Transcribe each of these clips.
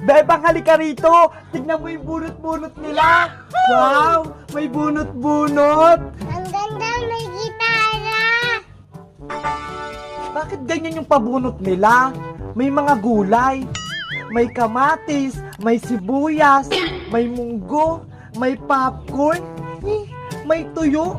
Bebang, halika rito. Tignan mo yung bunot-bunot nila. Wow, may bunot-bunot. Ang ganda, may gitara. Bakit ganyan yung pabunot nila? May mga gulay. May kamatis, may sibuyas, may munggo, may popcorn, eh, may tuyo.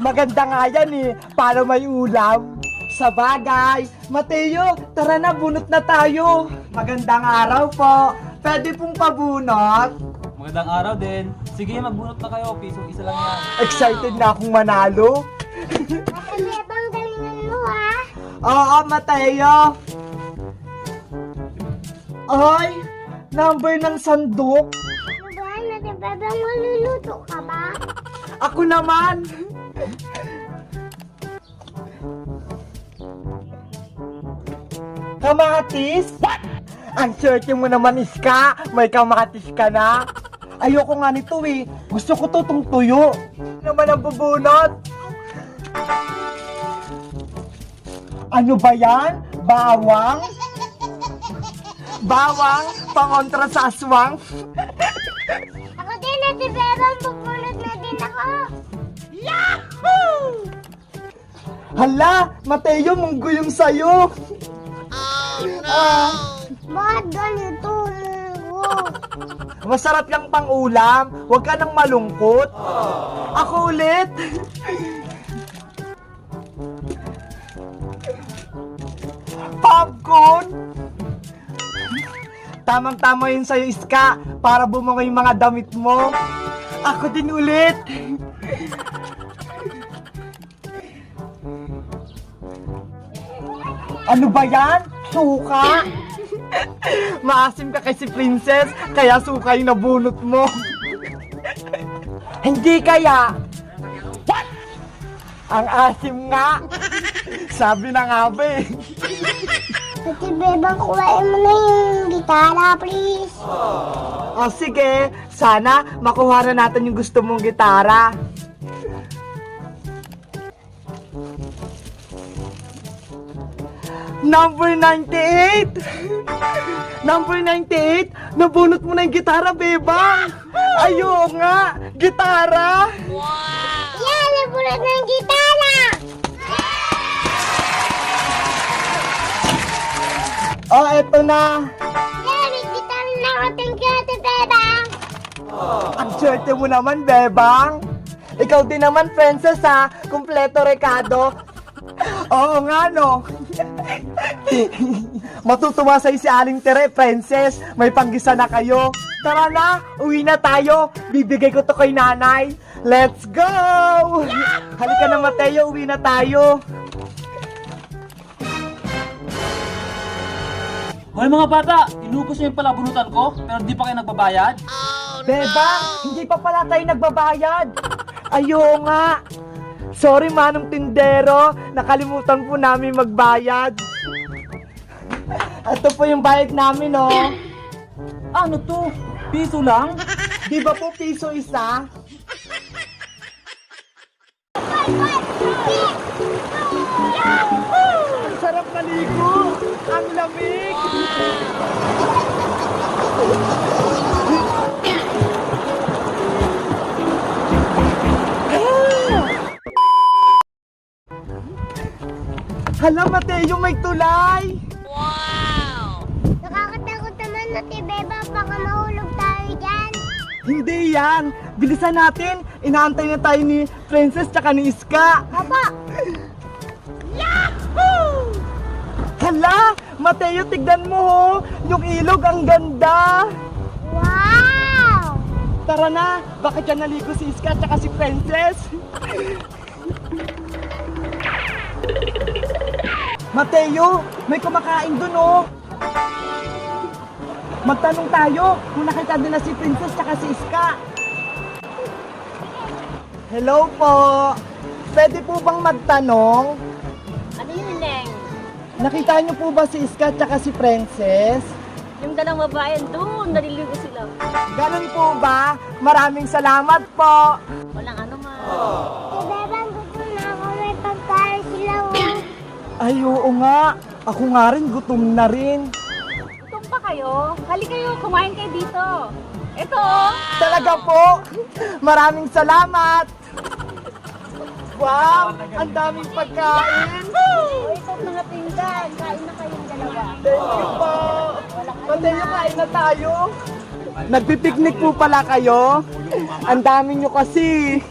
Maganda nga yan eh, para may ulam. Sa bagay, Mateo, tara na, bunot na tayo. Magandang araw po. Pwede pong pabunot. Magandang araw din. Sige, magbunot na kayo. Piso isa lang yan. Excited na akong manalo. Ate Bebang, galingan mo ha. Oo, Mateo. Ay, number ng sandok. Ano ba, Ate Bebang, maluluto ka ba? Ako naman. Kamatis? What? Ang swerte mo naman, Iska. May kamatis ka na. Ayoko nga nito eh. Gusto ko to tong tuyo. Naman ang bubunot. Ano ba yan? Bawang? Bawang? Pangontra sa aswang? Ako din, Ate Bebang, pupunod na din ako. Hala, Mateo, munggo yung sayo. Ah, Bakit ganito, Munggo? masarap yung pang-ulam. Huwag ka nang malungkot. Ako ulit. Popcorn! Tamang-tama yun sa'yo, Iska, para bumunga yung mga damit mo. Ako din ulit. Ano ba yan? Suka? Maasim ka kasi princess, kaya suka yung nabunot mo. Hindi kaya. What? Ang asim nga. Sabi na nga ba eh. Ate Bebang, kuhain mo na yung gitara, please. O sige, sana makuha na natin yung gusto mong gitara. Number 98! Number 98! Nabunot mo na yung gitara, bebang! Ayo nga! Gitara! Yan, nabulat na yung gitara. O, eto na! Yan, may gitara na ako. Thank you, Ate Bebang. Ang swerte mo naman, bebang! Ikaw din naman, princess ha! Kompleto rekado! Oo nga, no? Matutuwa sa'yo si Aling Tere, princess! May panggisa na kayo! Tara na! Uwi na tayo! Bibigay ko to kay nanay! Let's go! Halika na, Mateo! Uwi na tayo! Hoy mga bata, inubos niyo yung palabunutan ko, pero di pa kayo nagbabayad? Bebang, hindi pa pala tayo nagbabayad. Ayo nga. Sorry manong tindero, nakalimutan po namin magbayad. Ito po yung bayad namin, oh. Ano to? Piso lang? Di ba po piso isa? Ang sarap maligo! Ang lamig! Hala, Mateo, may tulay! Nakakatakot naman, Ate Bebang. Baka mahulog tayo dyan. Hindi yan! Bilisan natin! Inaantay na tayo ni Princess tsaka ni Iska! Apo, Hala! Mateo, tignan mo ho! Yung ilog, ang ganda! wow! Tara na! Baka dyan naligo si Iska tsaka si Princess! Mateo! May kumakain dun oh! Magtanong tayo kung nakita nila si Princess tsaka si Iska. Hello po! Pwede po bang magtanong? Ano yun, Neng? Nakita niyo po ba si Iska tsaka si Princess? Yung dalang babae doon, naliligo sila. Ganun po ba? Maraming salamat po! Walang ano man. Ate Ay, oo nga. Ako nga rin, gutom na rin. Gutom pa kayo? Hali kayo, kumain kayo dito. Ito, oh. Talaga po. Maraming salamat. Wow, ang daming pagkain. Oh, ito mga pinggan. Kain na kayong dalawa. Thank you po. Mateo, kain na tayo. Nagpipiknik po pala kayo. Ang dami nyo kasi.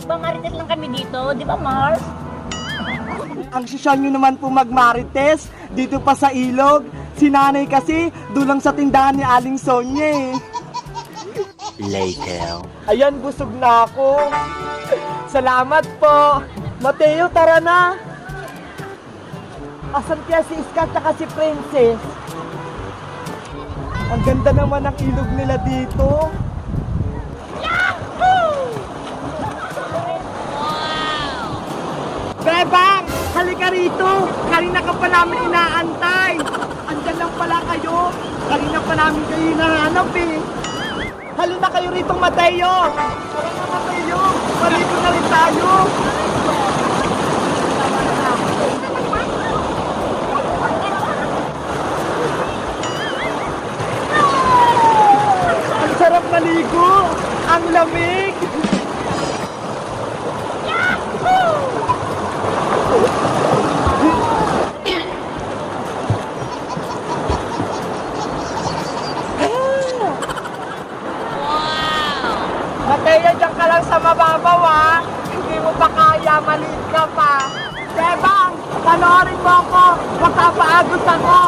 Nagmamarites lang kami dito, di ba Mars? Ang sisyan nyo naman po magmarites dito pa sa ilog. Si nanay kasi dulang sa tindahan ni Aling Sonya eh. Later. Ayan, busog na ako. Salamat po. Mateo, tara na. Asan kaya si Iska at si Princess? Ang ganda naman ng ilog nila dito. Bebang! Halika rito! Kanina ka pa namin inaantay! Andyan lang pala kayo! Kanina pa namin kayo hinahanap eh! Halina kayo rito, Mateo! Tara na, Mateo! Maligo na rin tayo! Ang sarap maligo! Ang lamig! Mateo, dyan ka lang sa mababaw ha. Hindi mo pa kaya, maliit ka pa. Bebang, panoorin mo ako. Makapaagos ako.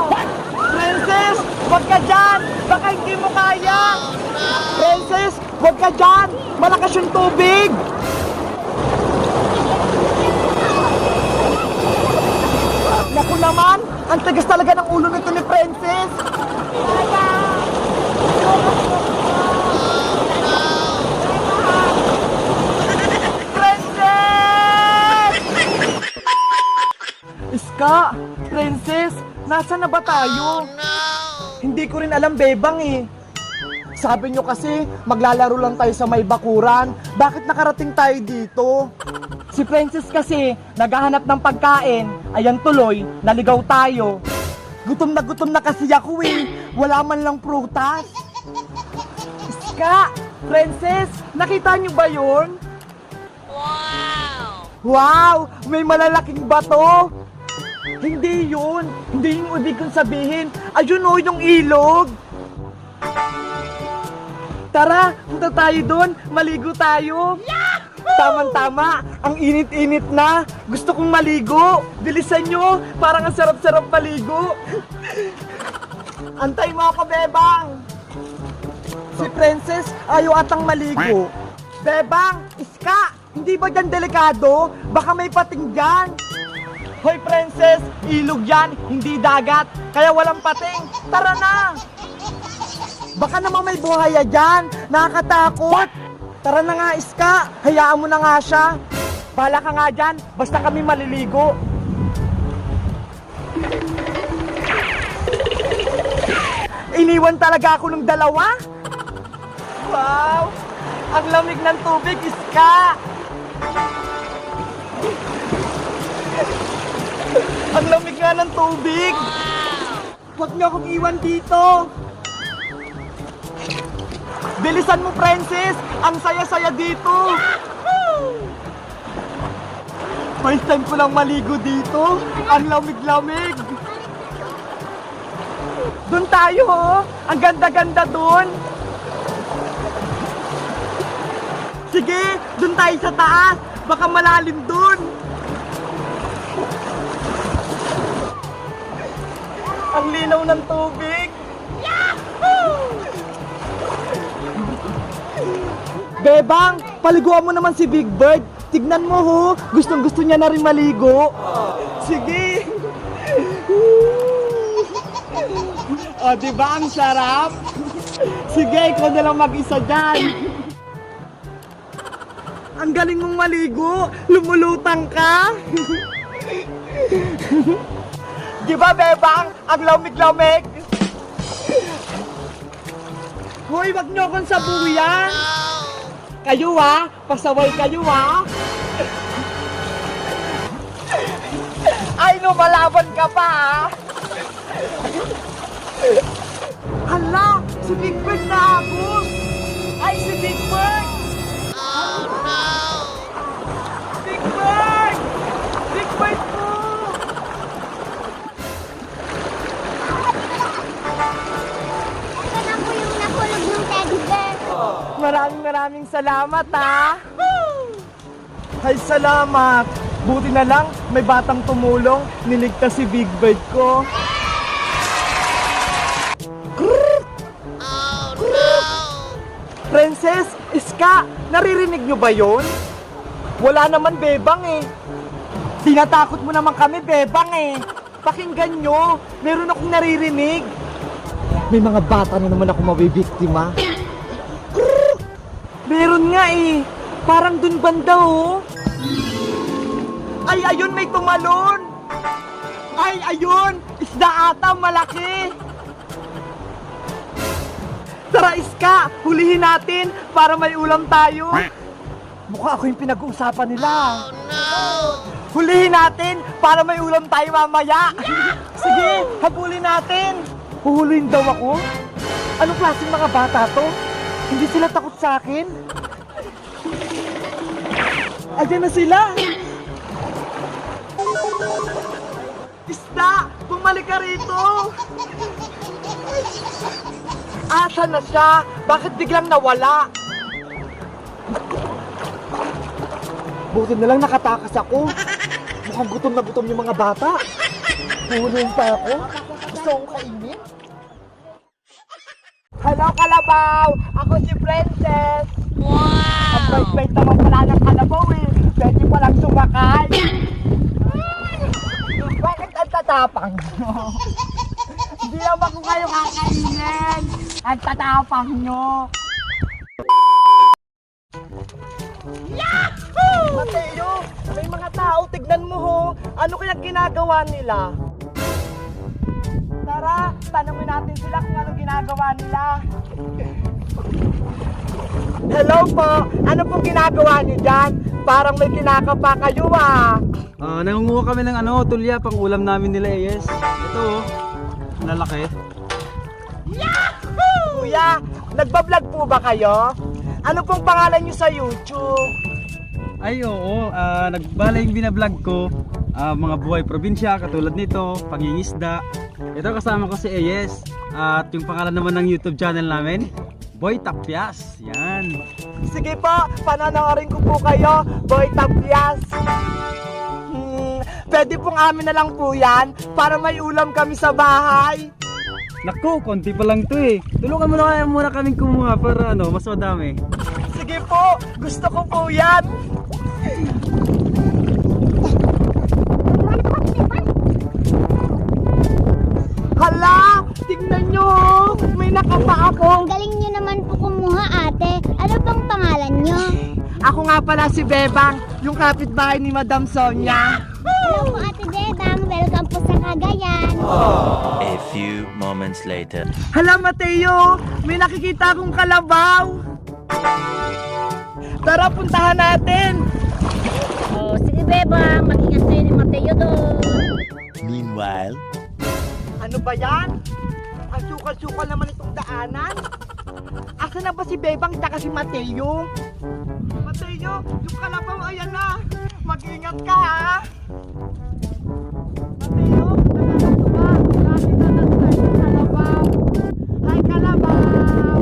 Princess, wag ka dyan. Baka hindi mo kaya. Princess, wag ka dyan. Malakas yung tubig. Naku naman, ang tigas talaga ng ulo nito ni Princess. Princess! Iska, Princess, nasa na ba tayo? Hindi ko rin alam, Bebang eh. Sabi nyo kasi, maglalaro lang tayo sa may bakuran. Bakit nakarating tayo dito? Si Princess kasi, naghahanap ng pagkain. Ayan tuloy, naligaw tayo. Gutom na gutom na kasi ako eh. Wala man lang prutas. Iska, Princess, nakita nyo ba yun? Wow! May malalaking bato! Hindi yun! Hindi yung ibig kong sabihin. Ayun o, yung ilog! Tara, punta tayo doon. Maligo tayo. Tama-tama, ang init-init na. Gusto kong maligo. Bilisan nyo, parang ang sarap-sarap maligo. Antay mo ako, Bebang. Si Princess ayaw atang maligo. Bebang, iska, hindi ba dyan delikado? Baka may pating dyan. Hoy, Princess, ilog yan, hindi dagat. Kaya walang pating. Tara na! Baka naman may buhaya dyan. Nakakatakot. Tara na nga, Iska. Hayaan mo na nga siya. Bala ka nga dyan. Basta kami maliligo. Iniwan talaga ako ng dalawa. Wow! Ang lamig ng tubig, Iska. Ang lamig nga ng tubig. Huwag niyo akong iwan dito. Bilisan mo, Princess! Ang saya-saya dito! First time ko lang maligo dito. Ang lamig-lamig. Doon tayo, oh. Ang ganda-ganda doon. Sige, doon tayo sa taas. Baka malalim doon. Ang linaw ng tubig. Bebang, paliguan mo naman si Big Bird. Tignan mo ho, gustong gusto niya na rin maligo. Sige. o, di ba ang sarap? Sige, ikaw na lang mag-isa dyan. Ang galing mong maligo, lumulutang ka. di ba, Bebang? Ang lamig-lamig. Hoy, wag niyo akong sabuyan kayo ah. Pasaway kayo ah. Ay, lumalaban ka pa ah. Hala, si Big Bird na agos. Ay, si Big Bird. Maraming maraming salamat, ha? Ay, salamat! Buti na lang, may batang tumulong, niligtas si Big Bird ko. Princess, Iska, naririnig nyo ba yon? Wala naman bebang eh. Tinatakot mo naman kami, bebang eh. Pakinggan nyo, meron akong naririnig. May mga bata na naman ako mabibiktima. Meron nga eh. Parang dun banda oh. Ay, ayun may tumalon. Ay, ayun. Isda ata malaki. Tara, Iska. Hulihin natin para may ulam tayo. Mukha ako yung pinag-uusapan nila. Hulihin natin para may ulam tayo mamaya. Sige, habulin natin. Huhulihin daw ako? Anong klaseng mga bata to? Hindi sila takot sa akin? Ayan na sila! Isda! Bumalik ka rito! Asa na siya? Bakit biglang nawala? Buti na lang nakatakas ako. Mukhang gutom na gutom yung mga bata. Puhunin pa ako. Gusto kong kainin. Hello, Kalabaw! Ako si Princess! Wow! Ang bait-bait naman pala ng Kalabaw eh. Pwede palang sumakay. Bakit ang tatapang? Hindi naman ko kayo kakainin. Ang tatapang nyo. Yahoo! Mateo, may mga tao, tignan mo ho. Ano kaya ginagawa nila? Tara, tanongin natin sila kung ano ginagawa nila. Hello po, ano pong ginagawa niyo dyan? Parang may kinakapa kayo ah. Ah, nangunguha kami ng ano, tulya pang ulam namin nila yes. Ito oh. Lalaki. Kuya, nagbablog po ba kayo? Ano pong pangalan niyo sa YouTube? Ay oo, ah, nagbala yung binablog ko. Ah, mga buhay probinsya katulad nito, pangingisda. Ito kasama ko si Ayes. At yung pangalan naman ng YouTube channel namin, Boy Tapyas. Yan. Sige po, panonoorin ko po kayo, Boy Tapias. Hmm, pwede pong amin na lang po yan para may ulam kami sa bahay. Naku, konti pa lang to eh. Tulungan mo na kaya muna kaming kumuha para ano, mas madami. Sige po, gusto ko po yan. Hala, tignan nyo, may nakapa ako. Ang galing kumuha ate. Ano bang pangalan nyo? Ako nga pala si Bebang, yung kapitbahay ni Madam Sonia. Hello po ate Bebang. Welcome po sa Cagayan. A few moments later. Hala Mateo, may nakikita akong kalabaw. Tara, puntahan natin. Oh, sige Bebang, mag-ingat kayo ni Mateo doon. Meanwhile, Ano ba yan? Ang sukal-sukal naman itong daanan. Asa na ba si Bebang tsaka si Mateo? Mateo, yung kalabaw, ayan na. Mag-ingat ka ha. Mateo, ka ba? Nakita na tayo yung kalabaw. Hi, kalabaw.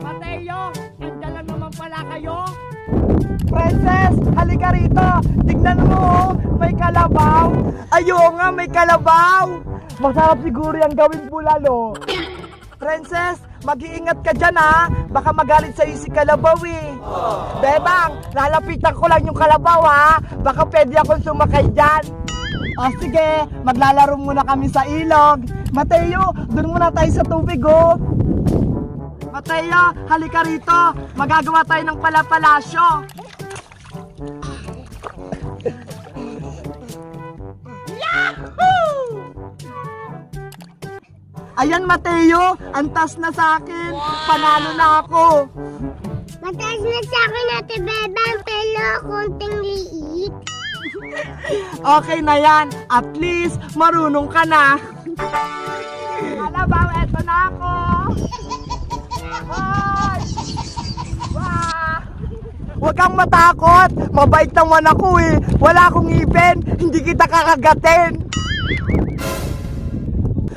Mateo, andyan lang pala kayo. Princess, halika. Tignan mo, oh, may kalabaw. Ayo nga, may kalabaw. Masarap siguro yung gawin bulalo. Princess, mag-iingat ka dyan ha. Baka magalit sa'yo si Kalabaw eh. Bebang, lalapitan ko lang yung Kalabaw ha. Baka pwede akong sumakay dyan. O sige, maglalaro muna kami sa ilog. Mateo, dun muna tayo sa tubig oh. Mateo, halika rito. Magagawa tayo ng palapalasyo. Ayan, Mateo. Antas na sa akin. Panalo na ako. Mataas na sa akin ate Bebang. Pero konting liit. Okay na yan. At least, marunong ka na. kalabaw, eto na ako! Wah! Huwag kang matakot! Mabait naman ako eh! Wala akong ipin! Hindi kita kakagatin!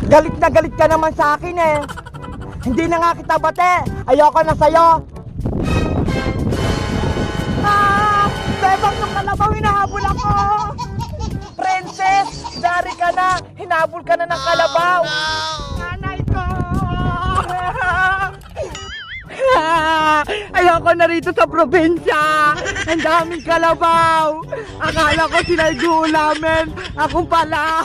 Galit na galit ka naman sa akin eh! Hindi na nga kita bate! Ayoko na sa'yo! Ah! Bebang yung kalabaw, hinahabol ako! Princess! Dari ka na! Hinabol ka na ng kalabaw! Nanay ko! Ayoko na rito sa probinsya! Ang daming kalabaw! Akala ko sila yung ulamin! Ako pala!